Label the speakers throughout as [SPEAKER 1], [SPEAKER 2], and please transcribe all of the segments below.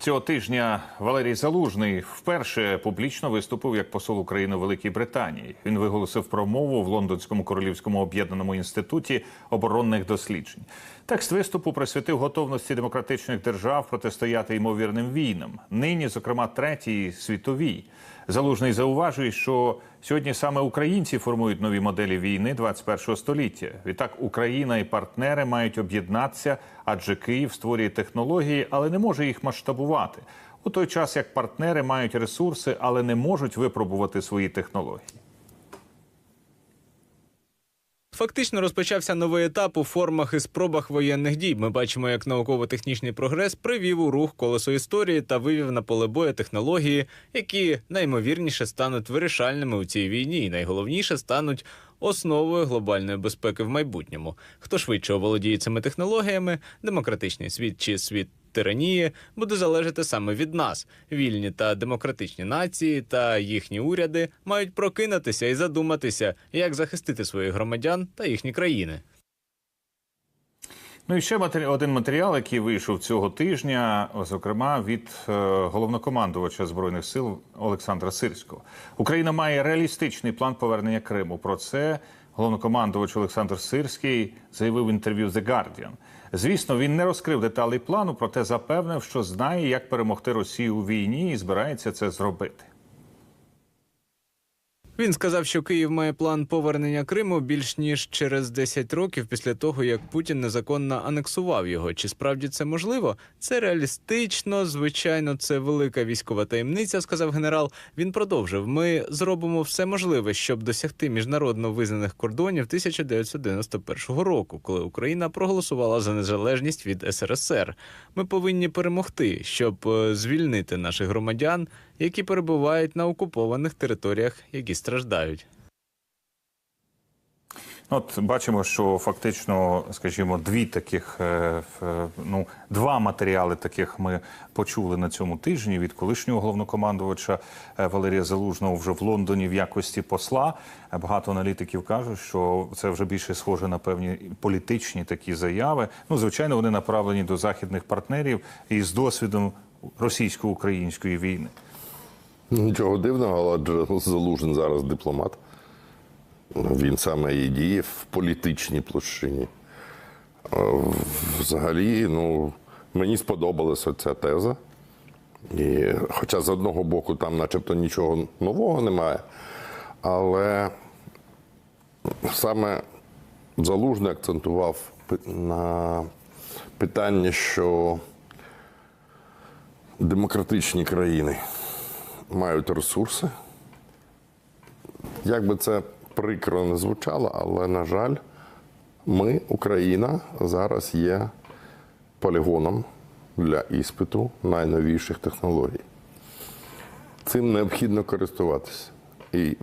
[SPEAKER 1] Цього тижня Валерій Залужний вперше публічно виступив як посол України у Великій Британії. Він виголосив промову в Лондонському королівському об'єднаному інституті оборонних досліджень. Текст виступу присвятив готовності демократичних держав протистояти ймовірним війнам. Нині, зокрема, третій світовій. Залужний зауважує, що сьогодні саме українці формують нові моделі війни 21 століття. Відтак Україна і партнери мають об'єднатися, адже Київ створює технології, але не може їх масштабувати. У той час як партнери мають ресурси, але не можуть випробувати свої технології.
[SPEAKER 2] Фактично розпочався новий етап у формах і спробах воєнних дій. Ми бачимо, як науково-технічний прогрес привів у рух колесо історії та вивів на поле бою технології, які наймовірніше стануть вирішальними у цій війні, і найголовніше стануть основою глобальної безпеки в майбутньому. Хто швидше оволодіє цими технологіями, демократичний світ чи світ тиранії буде залежати саме від нас. Вільні та демократичні нації та їхні уряди мають прокинутися і задуматися, як захистити своїх громадян та їхні країни.
[SPEAKER 1] Ну і ще матері... один матеріал, який вийшов цього тижня, зокрема від е, головнокомандувача збройних сил Олександра Сирського. Україна має реалістичний план повернення Криму. Про це головнокомандувач Олександр Сирський заявив в інтерв'ю The Guardian. Звісно, він не розкрив деталей плану, проте запевнив, що знає, як перемогти Росію у війні, і збирається це зробити.
[SPEAKER 2] Він сказав, що Київ має план повернення Криму більш ніж через 10 років після того, як Путін незаконно анексував його. Чи справді це можливо? Це реалістично, звичайно, це велика військова таємниця. Сказав генерал. Він продовжив: ми зробимо все можливе, щоб досягти міжнародно визнаних кордонів 1991 року, коли Україна проголосувала за незалежність від СРСР. Ми повинні перемогти, щоб е, звільнити наших громадян, які перебувають на окупованих територіях, які страждають.
[SPEAKER 1] От бачимо, що фактично, скажімо, дві таких е, ну два матеріали таких ми почули на цьому тижні від колишнього головнокомандувача е, Валерія Залужного вже в Лондоні в якості посла. Е, Багато аналітиків кажуть, що це вже більше схоже на певні політичні такі заяви. Ну, звичайно, вони направлені до західних партнерів і з досвідом російсько-української війни.
[SPEAKER 3] Нічого дивного, адже Залужин зараз дипломат. Він саме і діє в політичній площині. Взагалі, ну, мені сподобалася ця теза. І, хоча з одного боку там начебто нічого нового немає, але саме Залужний акцентував на питанні, що демократичні країни мають ресурси. Як би це прикро не звучало, але, на жаль, ми, Україна, зараз є полігоном для іспиту найновіших технологій. Цим необхідно користуватися і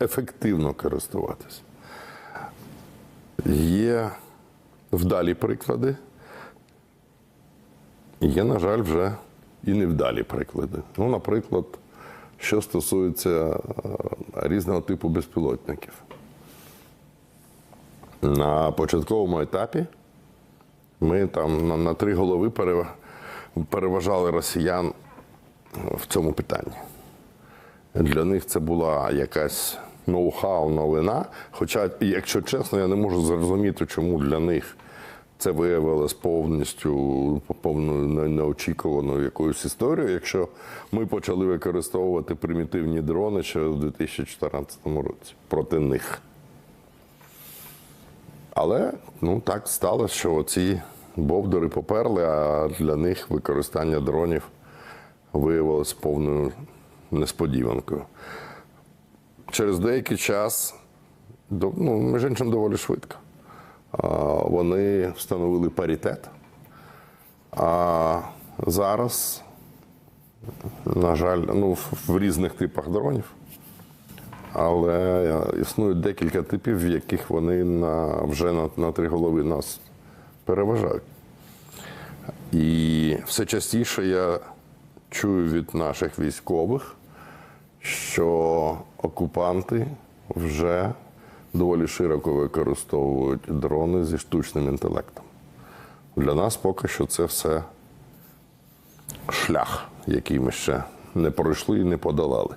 [SPEAKER 3] ефективно користуватися. Є вдалі приклади, Є, на жаль, вже і невдалі приклади. Ну, наприклад, що стосується е, різного типу безпілотників. На початковому етапі ми там на, на три голови переважали росіян в цьому питанні. Для них це була якась ноу-хау новина. Хоча, якщо чесно, я не можу зрозуміти, чому для них це виявилось повністю повною неочікуваною якоюсь історією, якщо ми почали використовувати примітивні дрони ще у 2014 році проти них. Але ну так сталося, що оці бовдори поперли, а для них використання дронів виявилось повною несподіванкою. Через деякий час, ну, між іншим, доволі швидко, вони встановили паритет. А зараз, на жаль, ну, в- різних типах дронів, але існують декілька типів, в яких вони на, вже на, на три голови нас переважають. І все частіше я чую від наших військових, що окупанти вже доволі широко використовують дрони зі штучним інтелектом. Для нас поки що це все шлях, який ми ще не пройшли і не подолали.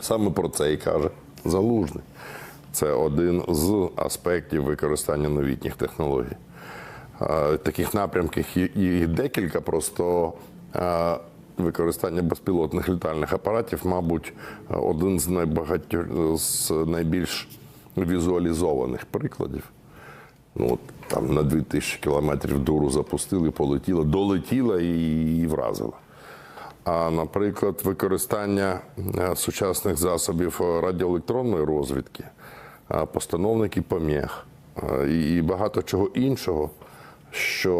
[SPEAKER 3] Саме про це і каже Залужний. Це один з аспектів використання новітніх технологій. Е, Таких напрямків є- декілька, просто е, використання безпілотних літальних апаратів, мабуть, один з найбагатьох з найбільш візуалізованих прикладів. Ну, от там на 2000 кілометрів дуру запустили, полетіла, долетіла і, вразила. А, наприклад, використання е, сучасних засобів радіоелектронної розвідки, е, постановники поміг е, і багато чого іншого, що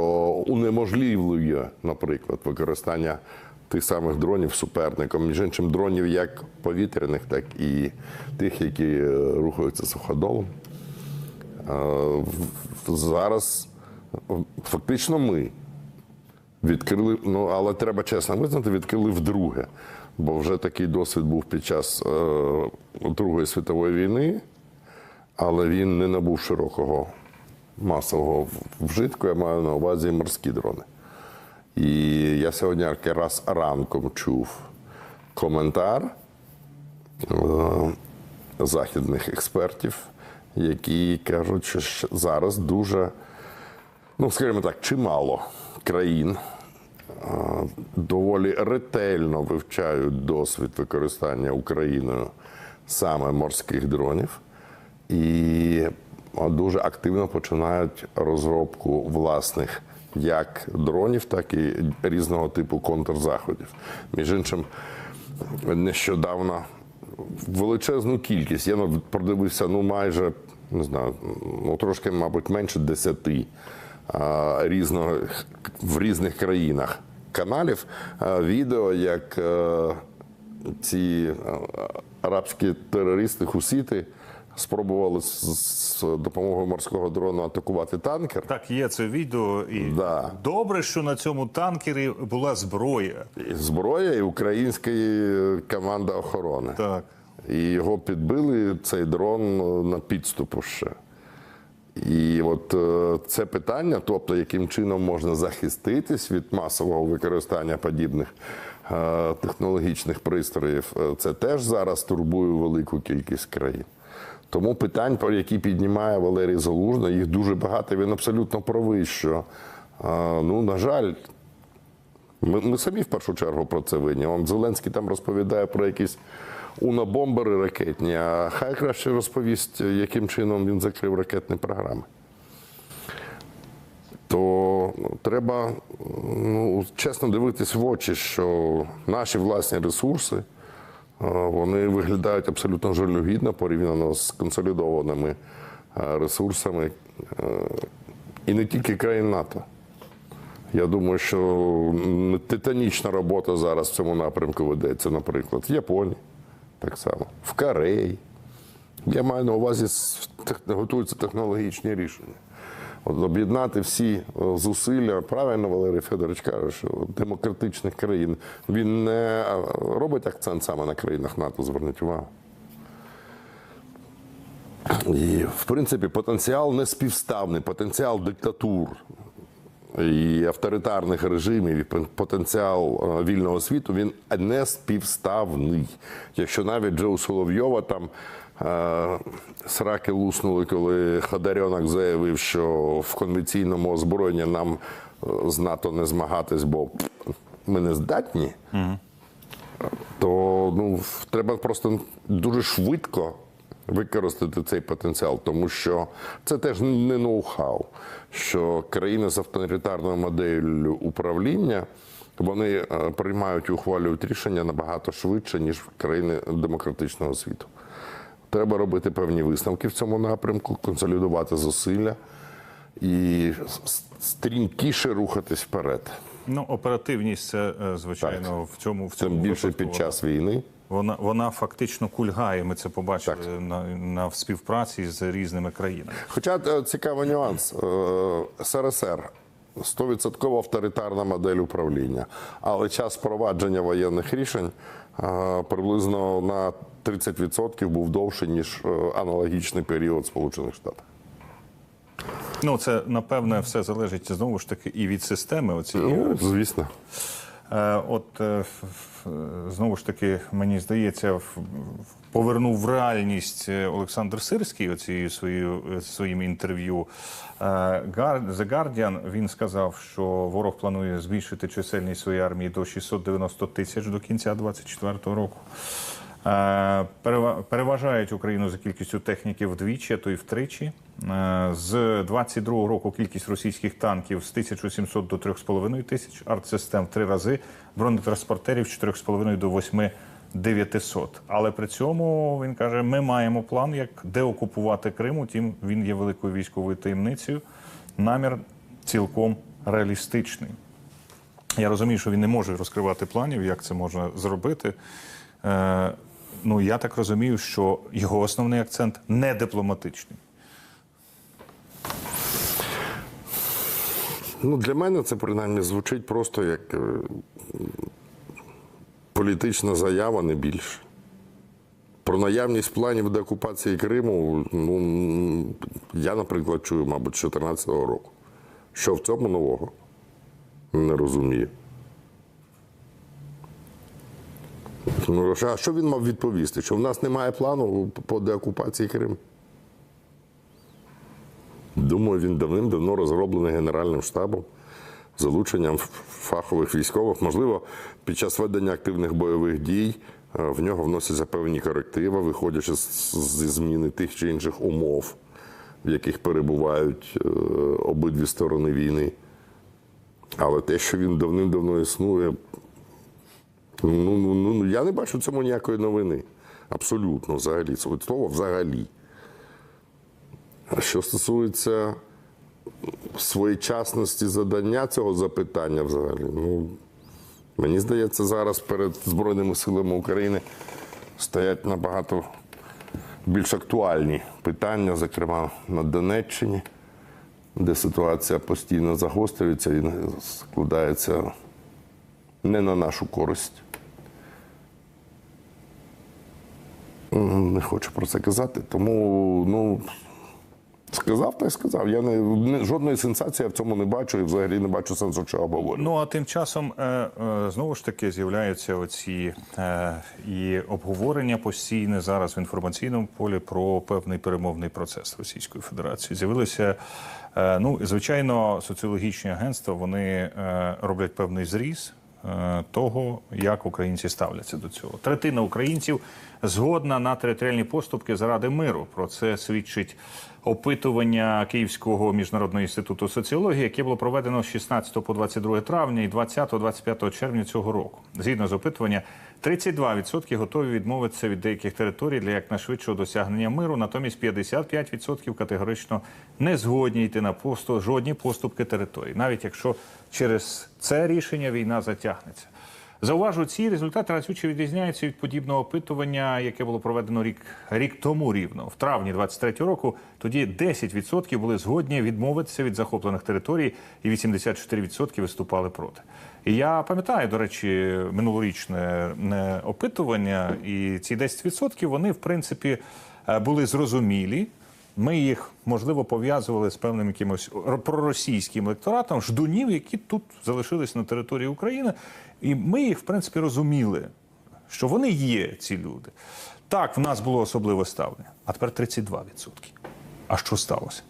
[SPEAKER 3] унеможливлює, наприклад, використання тих самих дронів суперником, між іншим дронів як повітряних, так і тих, які е, рухаються суходолом. Е, Зараз фактично ми відкрили, ну але треба чесно визнати, відкрили вдруге. Бо вже такий досвід був під час е, Другої світової війни, але він не набув широкого масового вжитку. Я маю на увазі морські дрони. І я сьогодні якраз ранком чув коментар е, західних експертів, які кажуть, що зараз дуже, ну скажімо так, чимало країн е, доволі ретельно вивчають досвід використання Україною саме морських дронів і е, дуже активно починають розробку власних як дронів, так і різного типу контрзаходів. Між іншим, нещодавно величезну кількість. Я продивився ну майже не знаю, ну трошки, мабуть, менше десяти різного в різних країнах каналів. Відео, як е, ці е, арабські терористи, хусіти спробували з, з допомогою морського дрона атакувати танкер.
[SPEAKER 1] Так, є це відео, і
[SPEAKER 3] Да.
[SPEAKER 1] добре, що на цьому танкері була зброя.
[SPEAKER 3] І Зброя і українська команда охорони.
[SPEAKER 1] Так.
[SPEAKER 3] І його підбили цей дрон е, на підступу ще. І от е, це питання, тобто яким чином можна захиститись від масового використання подібних е, технологічних пристроїв, е, це теж зараз турбує велику кількість країн. Тому питань, про які піднімає Валерій Залужний, їх дуже багато. Він абсолютно правий, що е, ну, на жаль, ми, ми самі в першу чергу про це винні. Он Зеленський там розповідає про якісь унабомбери ракетні, а хай краще розповість, яким чином він закрив ракетні програми. То ну, треба ну, чесно дивитись в очі, що наші власні ресурси вони виглядають абсолютно жалюгідно порівняно з консолідованими е, ресурсами е, і не тільки країн НАТО. Я думаю, що титанічна робота зараз в цьому напрямку ведеться, наприклад, в Японії, так само, в Кореї. Я маю на увазі, готуються технологічні рішення. От об'єднати всі е, зусилля, правильно Валерій Федорович каже, що демократичних країн він не е, робить акцент саме на країнах НАТО, зверніть увагу. І, в принципі, потенціал не співставний, потенціал диктатур і авторитарних режимів, і потенціал е, вільного світу він не співставний. Якщо навіть Джо Соловйова там сраки луснули, коли Ходорьонок заявив, що в конвенційному озброєнні нам е, з НАТО не змагатись, бо ми не здатні, то ну, треба просто дуже швидко використати цей потенціал, тому що це теж не ноу-хау, що країни з авторитарною моделлю управління. Вони е, приймають і ухвалюють рішення набагато швидше, ніж країни демократичного світу. Треба робити певні висновки в цьому напрямку, консолідувати зусилля і стрімкіше рухатись вперед.
[SPEAKER 1] Ну, оперативність це, е, звичайно, в цьому в цьому Тим
[SPEAKER 3] більше
[SPEAKER 1] випадку
[SPEAKER 3] під час війни.
[SPEAKER 1] Вона вона фактично кульгає. Ми це побачили на, на співпраці з різними країнами.
[SPEAKER 3] Хоча е, цікавий нюанс. Е, СРСР 100% авторитарна модель управління, але час впровадження воєнних рішень приблизно на 30% був довший, ніж е, аналогічний період Сполучених Штатів.
[SPEAKER 1] Ну, це напевне все залежить знову ж таки і від системи. Оцієї.
[SPEAKER 3] Ну, звісно.
[SPEAKER 1] Е, От е, знову ж таки, мені здається, повернув в реальність Олександр Сирський оцією своєю своїм інтерв'ю. The Guardian, він сказав, що ворог планує збільшити чисельність своєї армії до 690 тисяч до кінця 2024 року. Е, Переважають Україну за кількістю техніки вдвічі, а то й втричі. Е, З 22 року кількість російських танків з 1700 до 3,5 тисяч, артсистем в три рази, бронетранспортерів з 4,5 до 8 900. Але при цьому він каже: ми маємо план, як деокупувати Крим. Утім, він є великою військовою таємницею. Намір цілком реалістичний. Я розумію, що він не може розкривати планів, як це можна зробити. Ну, я так розумію, що його основний акцент не дипломатичний.
[SPEAKER 3] Ну, для мене це принаймні звучить просто як е, політична заява, не більше. Про наявність планів деокупації Криму, ну, я, наприклад, чую, мабуть, з 2014 року. Що в цьому нового? Не розумію. Ну, а що він мав відповісти? Що в нас немає плану по деокупації Криму? Думаю, він давним-давно розроблений Генеральним штабом залученням фахових військових. Можливо, під час ведення активних бойових дій е, в нього вносяться певні корективи, виходячи зі зміни тих чи інших умов, в яких перебувають е, обидві сторони війни. Але те, що він давним-давно існує, ну, ну, ну, я не бачу цьому ніякої новини. Абсолютно, взагалі. Це слово взагалі. А що стосується своєчасності задання цього запитання взагалі, ну, мені здається, зараз перед Збройними силами України стоять набагато більш актуальні питання, зокрема на Донеччині, де ситуація постійно загострюється і складається не на нашу користь. Не хочу про це казати, тому ну, сказав та й сказав. Я не, не- жодної сенсації я в цьому не бачу і взагалі не бачу сенсу чого обговорювати.
[SPEAKER 1] Ну а тим часом е, е, знову ж таки з'являються оці е, і обговорення постійне зараз в інформаційному полі про певний перемовний процес Російської Федерації. З'явилися. е, Ну, звичайно, соціологічні агентства вони е, роблять певний зріз того, як українці ставляться до цього. Третина українців згодна на територіальні поступки заради миру. Про це свідчить опитування Київського міжнародного інституту соціології, яке було проведено з 16 по 22 травня і 20-25 червня цього року. Згідно з опитування, 32% готові відмовитися від деяких територій для якнайшвидшого досягнення миру. Натомість 55% категорично не згодні йти на посту жодні поступки територій, навіть якщо через це рішення війна затягнеться. Зауважу, ці результати разюче відрізняються від подібного опитування, яке було проведено рік, рік тому рівно. В травні 23-го року тоді 10% були згодні відмовитися від захоплених територій, і 84% виступали проти. І я пам'ятаю, до речі, минулорічне опитування, і ці 10% вони, в принципі, е, були зрозумілі. Ми їх можливо пов'язували з певним якимось проросійським електоратом ждунів, які тут залишились на території України, і ми їх в принципі розуміли, що вони є ці люди. Так, в нас було особливе ставлення, а тепер 32%. А що сталося?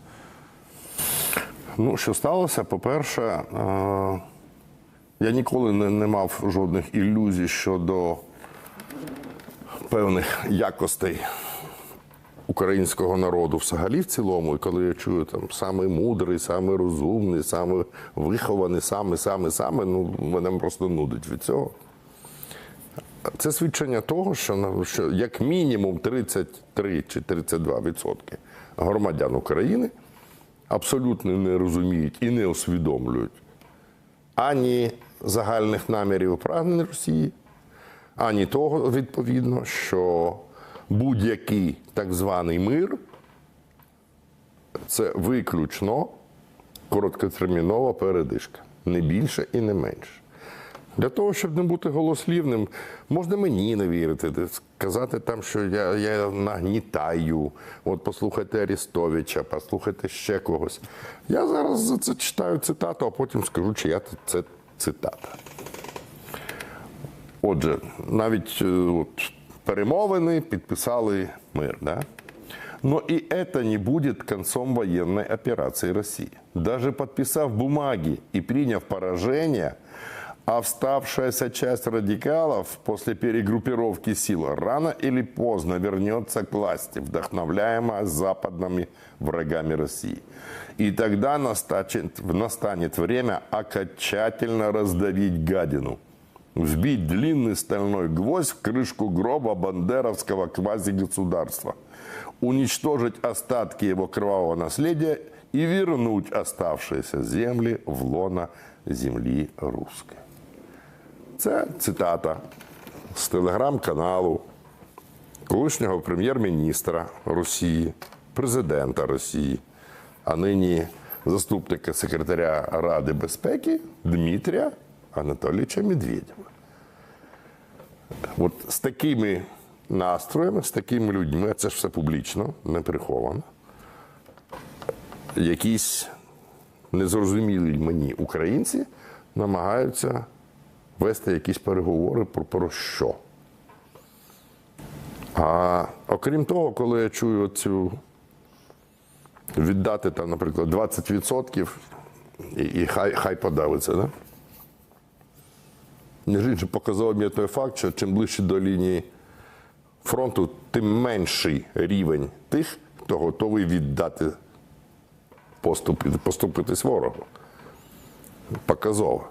[SPEAKER 3] Ну, що сталося? По-перше, е, я ніколи не, не мав жодних ілюзій щодо певних якостей українського народу взагалі в цілому. І коли я чую там саме мудрий, саме розумний, саме вихований, саме, саме, саме, ну мене просто нудить від цього. Це свідчення того, що, що як мінімум 33 чи 32 відсотки громадян України абсолютно не розуміють і не усвідомлюють ані загальних намірів і прагнень Росії, ані того, відповідно, що будь-який так званий мир це виключно короткотермінова передишка, не більше і не менше. Для того, щоб не бути голослівним, можна мені не вірити, сказати там, що я, я нагнітаю. От послухайте Арістовича, послухайте ще когось. Я зараз за це читаю цитату, а потім скажу, чия це цитата. Отже, навіть е, от, перемовини підписали мир, да? Но и это не будет концом военной операции России. Даже подписав бумаги и приняв поражение, а вставшаяся часть радикалов после перегруппировки сил рано или поздно вернется к власти, вдохновляемая западными врагами России. И тогда настанет, настанет время окончательно раздавить гадину вбить длинный стальной гвоздь в крышку гроба бандеровского квазигосударства, уничтожить остатки его кровавого наследия и вернуть оставшиеся земли в лоно земли русской. Це цитата з телеграм-каналу колишнього прем'єр-міністра Росії, президента Росії, а нині заступника секретаря Ради безпеки Дмитрія Анатолійовича Медведєва. От з такими настроями, з такими людьми, це ж все публічно, не приховано. Якісь незрозумілі мені українці намагаються вести якісь переговори про, про що. А окрім того, коли я чую цю віддати там, наприклад, 20% і, і хай, хай подавиться, да? Між іншим, показав мені той факт, що чим ближче до лінії фронту, тим менший рівень тих, хто готовий віддати поступити, поступитись ворогу. Показово.